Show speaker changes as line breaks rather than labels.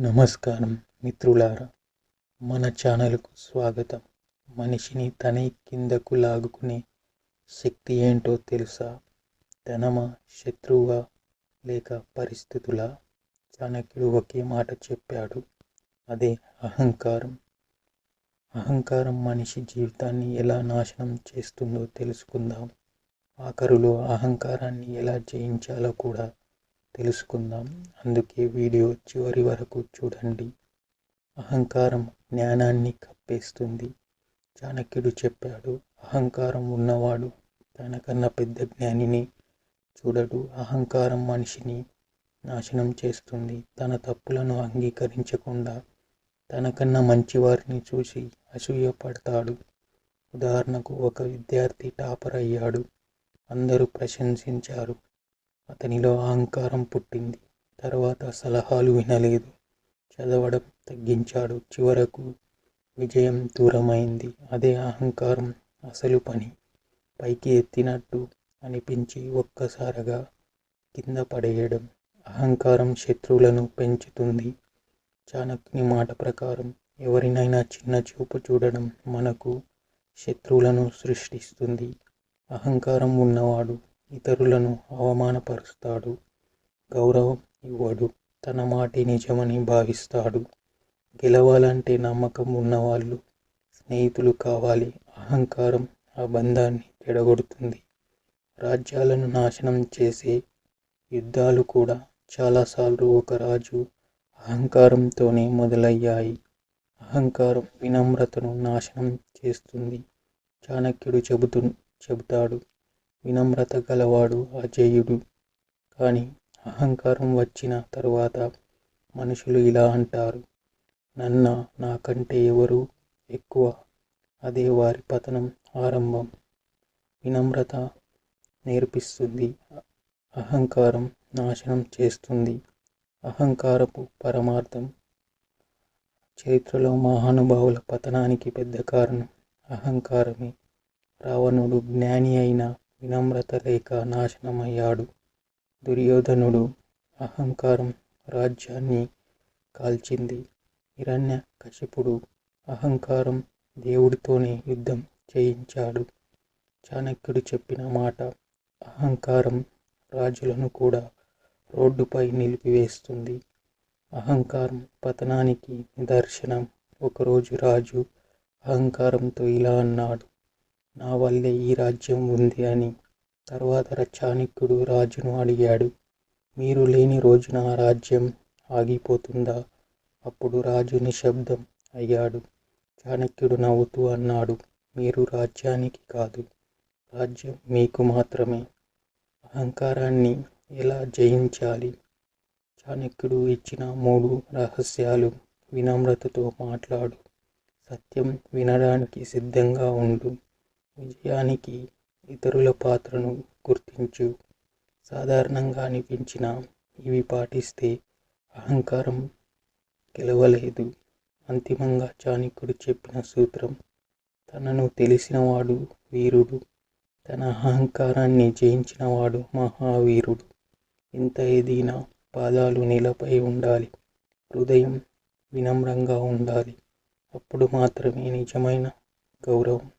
నమస్కారం మిత్రులారా మన ఛానల్కు స్వాగతం. మనిషిని తనే కిందకు లాగుకునే శక్తి ఏంటో తెలుసా? ధనమా శత్రువా లేక పరిస్థితుల? చాణక్యుడు ఒకే మాట చెప్పాడు. అదే అహంకారం. అహంకారం మనిషి జీవితాన్ని ఎలా నాశనం చేస్తుందో తెలుసుకుందాం. ఆఖరులో అహంకారాన్ని ఎలా జయించాలో కూడా తెలుసుకుందాం. అందుకే వీడియో చివరి వరకు చూడండి. అహంకారం జ్ఞానాన్ని కప్పేస్తుంది. చాణక్యుడు చెప్పాడు అహంకారం ఉన్నవాడు తనకన్నా పెద్ద జ్ఞానిని చూడడు. అహంకారం మనిషిని నాశనం చేస్తుంది. తన తప్పులను అంగీకరించకుండా తనకన్నా మంచివారిని చూసి అసూయపడతాడు. ఉదాహరణకు ఒక విద్యార్థి టాపర్ అయ్యాడు. అందరూ ప్రశంసించారు. అతనిలో అహంకారం పుట్టింది. తర్వాత సలహాలు వినలేదు. చదవడం తగ్గించాడు. చివరకు విజయం దూరమైంది. అదే అహంకారం అసలు పని. పైకి ఎత్తినట్టు అనిపించి ఒక్కసారిగా కింద పడేయడం అహంకారం శత్రువులను పెంచుతుంది. చాణక్యుని మాట ప్రకారం ఎవరినైనా చిన్న చూపు చూడడం మనకు శత్రువులను సృష్టిస్తుంది. అహంకారం ఉన్నవాడు ఇతరులను అవమానపరుస్తాడు. గౌరవం ఇవ్వడు. తన మాటే నిజమని భావిస్తాడు. గెలవాలంటే నమ్మకం ఉన్నవాళ్ళు స్నేహితులు కావాలి. అహంకారం ఆ బంధాన్ని చెడగొడుతుంది. రాజ్యాలను నాశనం చేసే యుద్ధాలు కూడా చాలాసార్లు ఒక రాజు అహంకారంతోనే మొదలయ్యాయి. అహంకారం వినమ్రతను నాశనం చేస్తుంది. చాణక్యుడు చెబుతూ చెబుతాడు. వినమ్రత గలవాడు అజేయుడు. కానీ అహంకారం వచ్చిన తరువాత మనుషులు ఇలా అంటారు నన్న నాకంటే ఎవరు ఎక్కువ? అదే వారి పతనం ఆరంభం. వినమ్రత నేర్పిస్తుంది అహంకారం నాశనం చేస్తుంది. అహంకారపు పరమార్థం చరిత్రలో మహానుభావుల పతనానికి పెద్ద కారణం అహంకారమే. రావణుడు జ్ఞాని అయిన వినమ్రత లేక నాశనమయ్యాడు. దుర్యోధనుడు అహంకారం రాజ్యాన్ని కాల్చింది. హిరణ్య కశిపుడు అహంకారం దేవుడితోనే యుద్ధం చేయించాడు. చాణక్యుడు చెప్పిన మాట అహంకారం రాజులను కూడా రోడ్డుపై నిలిపివేస్తుంది. అహంకారం పతనానికి నిదర్శనం. ఒకరోజు రాజు అహంకారంతో ఇలా అన్నాడు. నా వల్లే ఈ రాజ్యం ఉంది అని. తర్వాత చాణక్యుడు రాజును అడిగాడు మీరు లేని రోజున ఆ రాజ్యం ఆగిపోతుందా? అప్పుడు రాజు నిశ్శబ్దం అయ్యాడు. చాణక్యుడు నవ్వుతూ అన్నాడు మీరు రాజ్యానికి కాదు రాజ్యం మీకు మాత్రమే. అహంకారాన్ని ఎలా జయించాలి? చాణక్యుడు ఇచ్చిన మూడు రహస్యాలు వినమ్రతతో మాట్లాడు. సత్యం వినడానికి సిద్ధంగా ఉండు. విజయానికి ఇతరుల పాత్రను గుర్తించు. సాధారణంగా అనిపించిన ఇవి పాటిస్తే అహంకారం గెలవలేదు. అంతిమంగా చాణక్యుడు చెప్పిన సూత్రం తనను తెలిసినవాడు వీరుడు తన అహంకారాన్ని జయించినవాడు మహావీరుడు. ఇంత ఏదైనా పాదాలు నేలపై ఉండాలి హృదయం వినమ్రంగా ఉండాలి. అప్పుడు మాత్రమే నిజమైన గౌరవం.